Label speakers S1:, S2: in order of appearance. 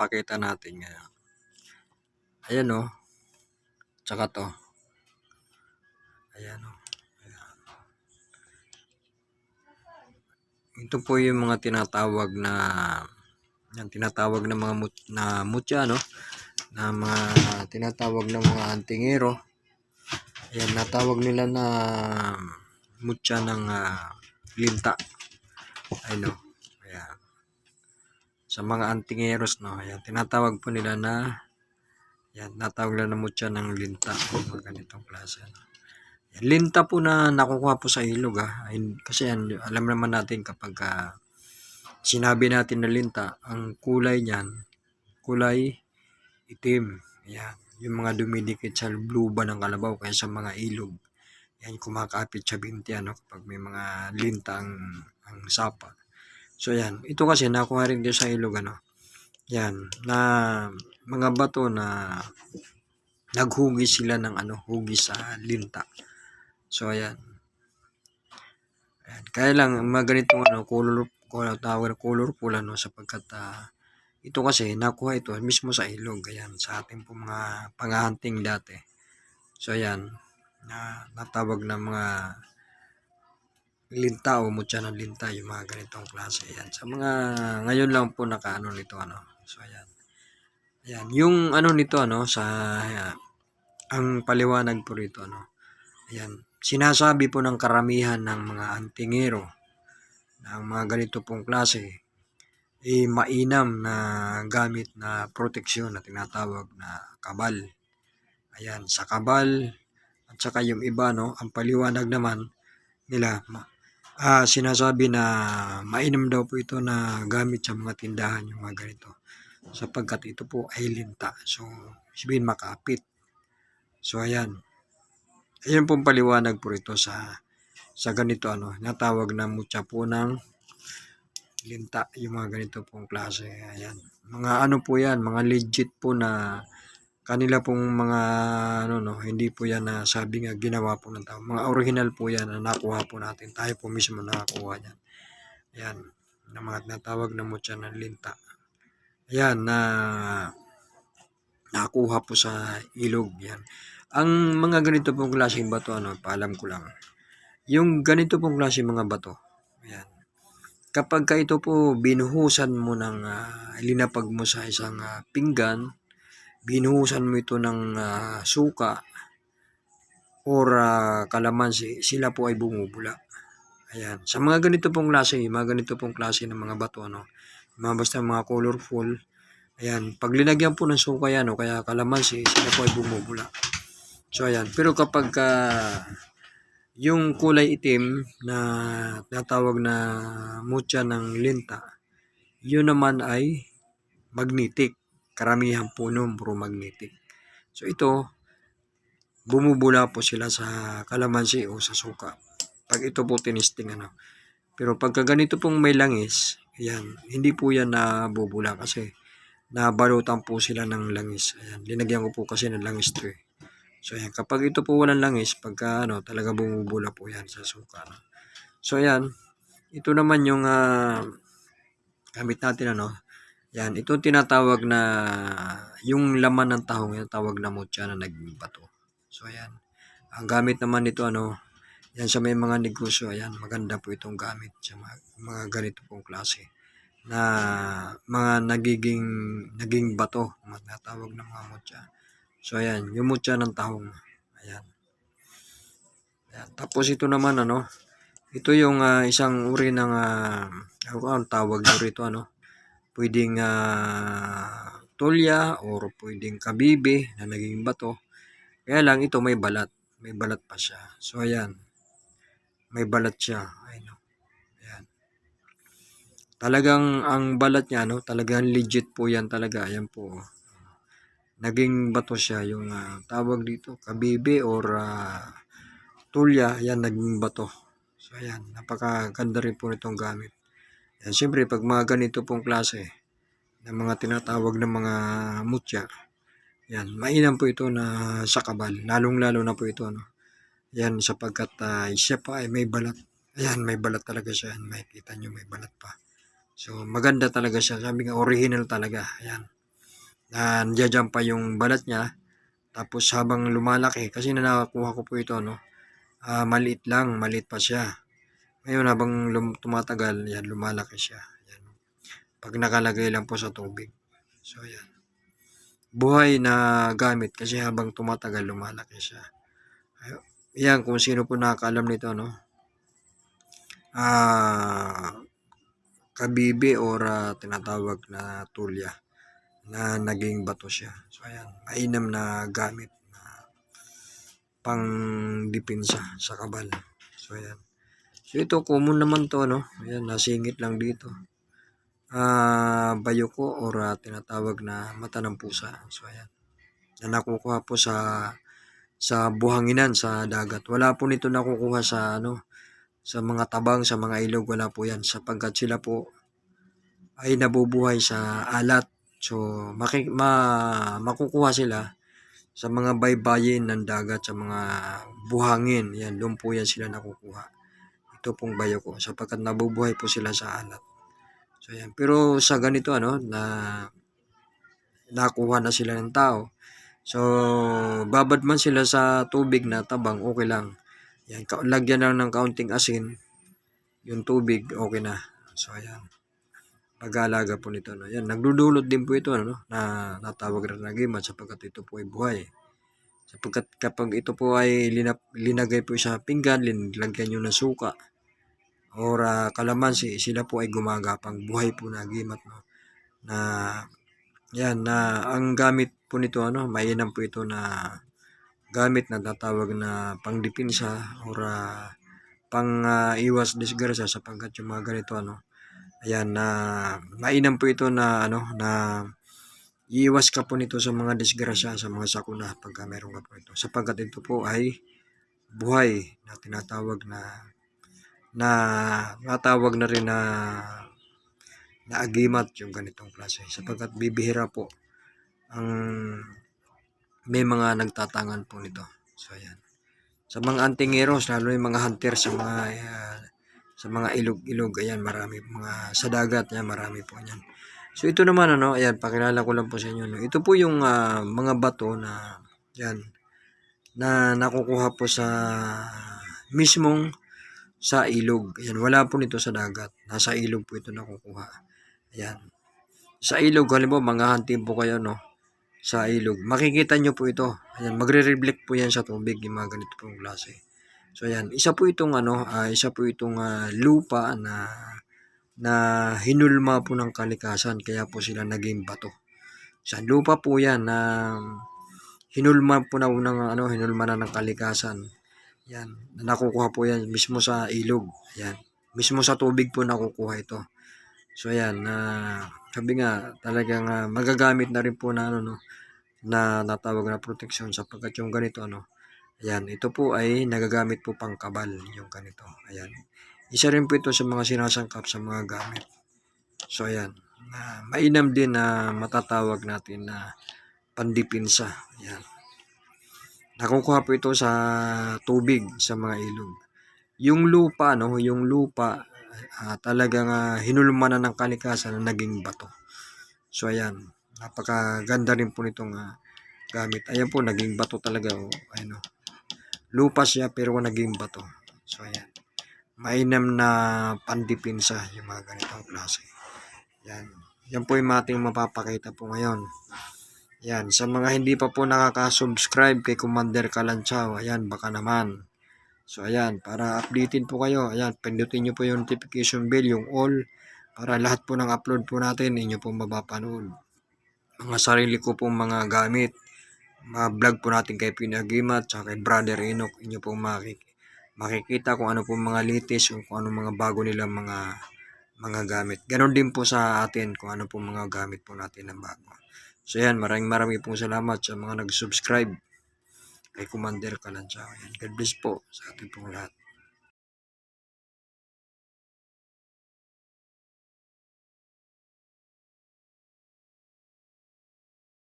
S1: ipapakita natin ngayon. Ayan o. Tsaka to. Ayan o. Ayan. Ito po yung mga tinatawag na yan, tinatawag na mga mut, na mutya, no? Na mga tinatawag na mga antingero. Ayan, natawag nila na mutya ng ah, linta. Ayun, no? Ayan. Sa mga antingeros, no? Ayan, tinatawag po nila na yan, natawag nila na mutya ng linta. Mga ganitong klase, no? Yan, linta po na nakukuha po sa ilog, ah. Ayun, kasi yan, alam naman natin kapag ah, sinabi natin na linta, ang kulay niyan, kulay itim. Yan. Yung mga dumidikit sa luba ng kalabaw kaya sa mga ilog. Yan, kumakapit sa binti, ano, kapag may mga linta ang, ang sapa. So, yan. Ito kasi, nakuha rin din sa ilog, ano. Yan, na mga bato na naghugis sila ng ano, hugis sa linta. So, ayan. ayan. Kaya lang, mga ganitong ano, color, color, tawag colorful, ano, sapagkat ah, ito kasi, nakuha ito mismo sa ilog. Ayan, sa ating po mga panghahunting dati. So, ayan, na natawag na mga linta o mutya ng linta, yung mga ganitong klase. Ayan, sa mga, ngayon lang po nakaano nito, ano. So, ayan. Ayan, yung ano nito, ano, sa, ayan, ang paliwanag po rito, ano. Ayan, sinasabi po ng karamihan ng mga antingero ng mga ganito pong klase, eh, mainam na gamit na proteksyon na tinatawag na kabal. Ayan, sa kabal, at saka yung iba, no, ang paliwanag naman nila, ah, sinasabi na mainam daw po ito na gamit sa mga tindahan, yung mga ganito. Sapagkat ito po ay linta. So, sabihin makapit. So, ayan. Ayan pong paliwanag po ito sa sa ganito ano, natawag na mutya po ng linta, yung mga ganito pong klase. Ayan. Mga ano po yan, mga legit po na kanila pong mga ano no, hindi po yan na sabi nga ginawa po ng tao. Mga original po yan na nakuha po natin. Tayo po mismo nakakuha yan. Ayan. Na mga natawag na mutya ng linta. Ayan, na nakuha po sa ilog. Yan. Ang mga ganito pong klaseng bato, ano, paalam ko lang. Yung ganito pong klase mga bato, ayan. Kapag ka ito po binuhusan mo ng ah, linapag mo sa isang ah, pinggan, binuhusan mo ito ng ah, suka or ah, kalamansi, sila po ay bumubula. Ayan. Sa mga ganito pong klase, mga ganito pong klase ng mga bato, ano, mga basta mga colorful, ayan, pag linagyan po ng suka yan, o kaya kalamansi, sila po ay bumubula. So, ayan. Pero kapag ah, yung kulay itim na natawag na mutya ng linta, yun naman ay magnetic. Karamihan po nun, puro magnetic. So ito, bumubula po sila sa kalamansi o sa suka. Pag ito po tinisting ano. Pero pagka ganito pong may langis, yan, hindi po yan nabubula kasi nabalutan po sila ng langis. Ayan, linagyan ko po kasi ng langis to eh. So ayan, kapag ito po walang langis, pagka ano, talaga bumubula po yan sa suka. No? So ayan, ito naman yung ah, gamit natin ano. Yan, ito tinatawag na yung laman ng tahong, yung tawag na mutya na naging bato. So ayan, ang gamit naman nito ano, yan sa may mga negosyo, ayan, maganda po itong gamit sa mga, mga ganito pong klase na mga nagiging naging bato, mga tawag na mga mutya. So, ayan, yung mutya ng tahong. Ayan. ayan. Tapos ito naman, ano, ito yung ah, isang uri ng, uh, ano tawag nyo rito, ano, pwedeng ah, tulya or pwedeng kabibe na naging bato. Kaya lang, ito may balat. May balat pa siya. So, ayan. May balat siya. Ayan, oh. ayan. Talagang ang balat niya, no, talagang legit po yan talaga. Ayan po. oh naging bato siya yung uh, tawag dito kabibe or uh, tulya yan naging bato so ayan napakaganda rin po nitong gamit yan siyempre pag mga ganito pong klase ng mga tinatawag ng mga mutya yan mainam po ito na sa kabal. Lalong lalo na po ito no? Yan sapagkat uh, siya pa ay may balat. Ayan may balat talaga siya. Yan makikita nyo may balat pa. So maganda talaga siya. Sabi nga original talaga. Ayan. Na nandiyan pa yung balat niya. Tapos habang lumalaki, kasi na nakakuha ko po ito, no? ah, maliit lang, maliit pa siya. Ngayon habang lum- tumatagal, yan, lumalaki siya. Yan. Pag nakalagay lang po sa tubig. So, yan. Buhay na gamit kasi habang tumatagal, lumalaki siya. Ay- Yan, kung sino po nakakaalam nito, no? Ah, kabibi or ah, tinatawag na tulya na naging bato siya. So, ayan, mainam na gamit na pang dipinsa sa kabal. So, ayan. So, ito, common naman to, no? Ayan, nasingit lang dito. Ah, bayoko or ah, tinatawag na mata ng pusa. So, ayan. Na nakukuha po sa sa buhanginan sa dagat. Wala po nito nakukuha sa ano sa mga tabang, sa mga ilog, wala po yan sapagkat sila po ay nabubuhay sa alat. So, maki, ma, makukuha sila sa mga baybayin ng dagat, sa mga buhangin. Yan, doon po yan sila nakukuha. Ito pong bayo ko, sapagkat nabubuhay po sila sa alat. So, yan. Pero sa ganito, ano, na nakuha na sila ng tao. So, babad man sila sa tubig na tabang, okay lang. Yan, lagyan lang ng kaunting asin, yung tubig, okay na. So, ayan. Pag-aalaga po nito. No? Yan, nagdudulot din po ito, no? na natawag na gimat sapagkat ito po ay buhay. Sapagkat kapag ito po ay linap, linagay po sa pinggan, linagyan nyo ng suka, or ah, kalamansi, sila po ay gumagapang buhay po na gimat. No? Na, yan, na ang gamit po nito, ano, mainam po ito na gamit na tatawag na pangdipinsa or ah, pang ah, iwas disgrasya sapagkat yung mga ganito ano ayan na mainam po ito na ano na iiwas ka po nito sa mga disgrasya sa mga sakuna pagka meron ka po ito sapagkat ito po ay buhay na tinatawag na na natawag na rin na na agimat yung ganitong klase sapagkat bibihira po ang may mga nagtatangan po nito. So, ayan. Sa mga antingeros, lalo yung mga hunter sa mga ah, sa mga ilog-ilog, ayan, marami mga sa dagat, ayan, marami po niyan. So, ito naman, ano, ayan, pakilala ko lang po sa inyo. No? Ito po yung ah, mga bato na, yan, na nakukuha po sa mismong sa ilog. Ayan, wala po nito sa dagat. Nasa ilog po ito nakukuha. Ayan. Sa ilog, halimbawa, mga hunting po kayo, no? sa ilog. Makikita nyo po ito. Ayan, magre-reflect po yan sa tubig, yung mga ganito pong klase. So ayan, isa po itong ano, ah, isa po itong ah, lupa na na hinulma po ng kalikasan kaya po sila naging bato. Sa lupa po yan na hinulma po na ng ano, hinulma na ng kalikasan. Yan, na nakukuha po yan mismo sa ilog. Ayan, mismo sa tubig po nakukuha ito. So ayan, na sabi nga talagang ah, magagamit na rin po na ano no na natawag na proteksyon sapagkat yung ganito ano ayan ito po ay nagagamit po pang kabal yung ganito ayan isa rin po ito sa mga sinasangkap sa mga gamit so ayan na mainam din na matatawag natin na pandipinsa ayan nakukuha po ito sa tubig sa mga ilog yung lupa no yung lupa ah, talagang ah, hinulma na ng kalikasan na naging bato so ayan napakaganda rin po nitong ah, gamit. Ayan po, naging bato talaga. Oh. Ayan, oh. Lupa siya pero naging bato. So ayan. Mainam na pandipinsa yung mga ganitong klase. Yan. Yan po yung ating mapapakita po ngayon. Yan. Sa mga hindi pa po nakaka-subscribe kay Commander Kalanchaw, ayan, baka naman. So ayan, para updatein po kayo, ayan, pindutin nyo po yung notification bell, yung all, para lahat po ng upload po natin, inyo po mapapanood mga sarili ko pong mga gamit. Mga vlog po natin kay Pinagimat at kay Brother Enoch. Inyo pong makik makikita kung ano pong mga latest kung ano mga bago nilang mga mga gamit. Ganon din po sa atin kung ano pong mga gamit po natin ng bago. So yan, maraming maraming pong salamat sa mga nag-subscribe kay Commander Kalanchaw. Yan, God bless po sa ating pong lahat.